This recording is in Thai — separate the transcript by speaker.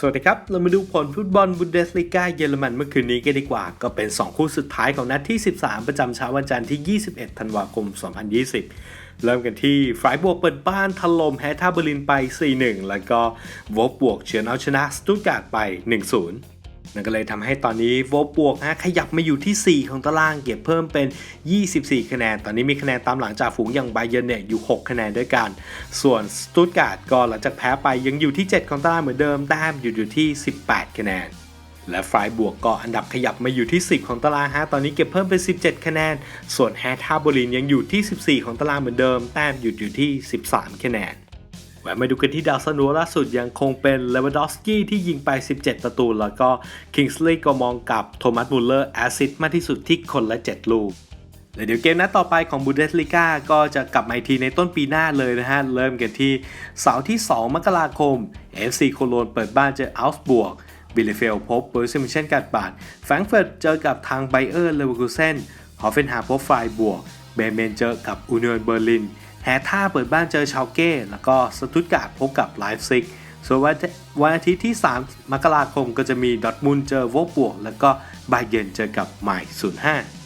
Speaker 1: สวัสดีครับ เรามาดูผลฟุตบอลบุนเดสลิกาเยอรมันเมื่อคืนนี้กันดีกว่า ก็เป็น 2 คู่สุดท้ายของนัดที่ 13 ประจำเช้าวันจันทร์ที่ 21 ธันวาคม 2020 เริ่มกันที่ฟรายบวกเปิดบ้านถล่มแฮท่าเบอร์ลินไป 4-1 แล้วก็วอบวกเฉือนเอาชนะสตุตการ์ดไป 1-0 นั่นก็เลยทำให้ตอนนี้โวบวกฮะขยับมาอยู่ที่ 4 ของตารางเก็บเพิ่มเป็น 24 คะแนน ตอนนี้มีคะแนนตามหลังจากฝูงอย่างไบเยร์นเนี่ยอยู่ 6 คะแนนด้วยกัน ส่วนสตุตการ์ดก็หลังจากแพ้ไปยังอยู่ที่ 7 ของตารางเหมือนเดิมแต้มอยู่อยู่ที่ 18 คะแนนและฟรายบวกก็อันดับขยับมาอยู่ที่ 10 ของตารางฮะ ตอนนี้เก็บเพิ่มเป็น 17 คะแนน ส่วนแฮท่าบลินยังอยู่ที่ 14 ของตารางเหมือนเดิม แต้มหยุดอยู่ที่ 13 คะแนน มาดูกันที่ดาวซันโวล่าสุดยังคงเป็นเลวานดอฟสกี้ที่ยิงไป 17 ประตู แล้วก็คิงส์ลีย์ก็มองกับโทมัสมูลเลอร์แอซิดมากที่สุดที่คนละ 7 ลูกและเดี๋ยวเกมนัดต่อไปของบูเดสลิก้าก็จะกลับมาอีกทีในต้นปีหน้าเลยนะฮะ เริ่มกันที่เสาร์ที่ 2 มกราคม FC โคโลนเปิดบ้านเจออัลส์บวกบิลเลเฟลพบเบอร์ซิมิเชนกัดบาดแฟรงเฟิร์ตเจอกับทางไบเออร์เลเวอร์คูเซนฮอฟเฟนฮาพบไฟบวกเบเมนเจอกับอูเนียนเบอร์ลิน แฮท่าเปิดบ้านเจอชาวเก้ แล้วก็สตุตการ์ดพบกับไลฟ์ซิก ส่วนวันอาทิตย์ที่ 3 มกราคมก็จะมีดอทมุนเจอโวบวก แล้วก็บาเยนเจอกับไมล์05